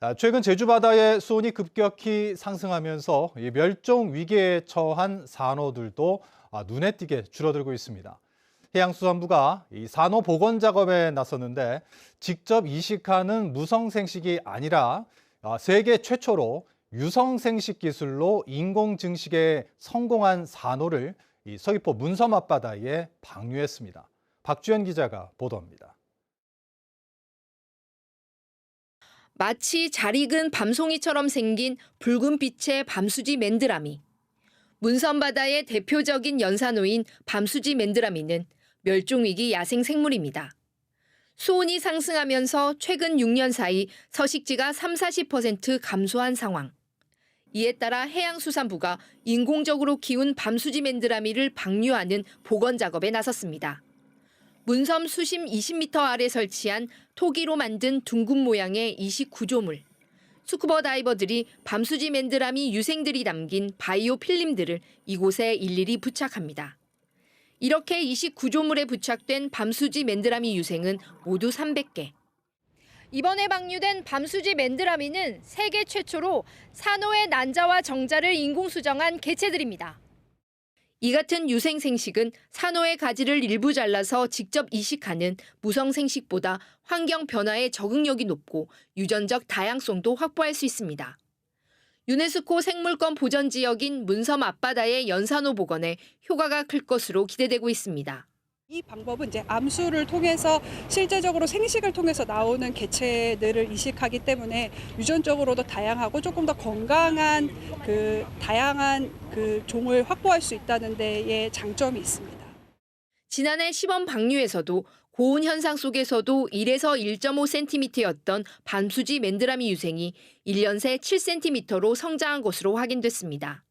자, 최근 제주 바다의 수온이 급격히 상승하면서 이 멸종 위기에 처한 산호들도 아, 눈에 띄게 줄어들고 있습니다. 해양수산부가 이 산호 복원 작업에 나섰는데 직접 이식하는 무성 생식이 아니라 아, 세계 최초로 유성 생식 기술로 인공 증식에 성공한 산호를 이 서귀포 문섬 앞바다에 방류했습니다. 박주현 기자가 보도합니다. 마치 잘 익은 밤송이처럼 생긴 붉은 빛의 밤수지 맨드라미. 문선바다의 대표적인 연산호인 밤수지 맨드라미는 멸종위기 야생 생물입니다. 수온이 상승하면서 최근 6년 사이 서식지가 3, 40% 감소한 상황. 이에 따라 해양수산부가 인공적으로 키운 밤수지 맨드라미를 방류하는 복원 작업에 나섰습니다. 문섬 수심 20m 아래 설치한 토기로 만든 둥근 모양의 이식 구조물. 스쿠버 다이버들이 밤수지 맨드라미 유생들이 담긴 바이오 필름들을 이곳에 일일이 부착합니다. 이렇게 이식 구조물에 부착된 밤수지 맨드라미 유생은 모두 300개. 이번에 방류된 밤수지 맨드라미는 세계 최초로 산호의 난자와 정자를 인공 수정한 개체들입니다. 이 같은 유생 생식은 산호의 가지를 일부 잘라서 직접 이식하는 무성 생식보다 환경 변화에 적응력이 높고 유전적 다양성도 확보할 수 있습니다. 유네스코 생물권 보전 지역인 문섬 앞바다의 연산호 복원에 효과가 클 것으로 기대되고 있습니다. 이 방법은 이제 암수를 통해서 실제적으로 생식을 통해서 나오는 개체들을 이식하기 때문에 유전적으로도 다양하고 조금 더 건강한 그 다양한 그 종을 확보할 수 있다는 데에 장점이 있습니다. 지난해 시범 방류에서도 고온 현상 속에서도 1에서 1.5cm였던 밤수지 맨드라미 유생이 1년 새 7cm로 성장한 것으로 확인됐습니다.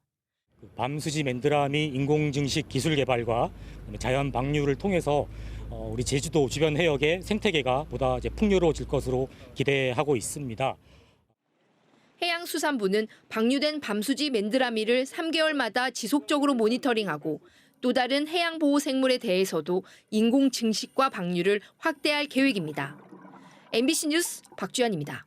그 밤수지 맨드라미 인공증식 기술 개발과 자연 방류를 통해서 어, 우리 제주도 주변 해역의 생태계가 보다 풍요로워질 것으로 기대하고 있습니다. 해양수산부는 방류된 밤수지 맨드라미를 3개월마다 지속적으로 모니터링하고 또 다른 해양 보호 생물에 대해서도 인공 증식과 방류를 확대할 계획입니다. MBC 뉴스 박주연입니다.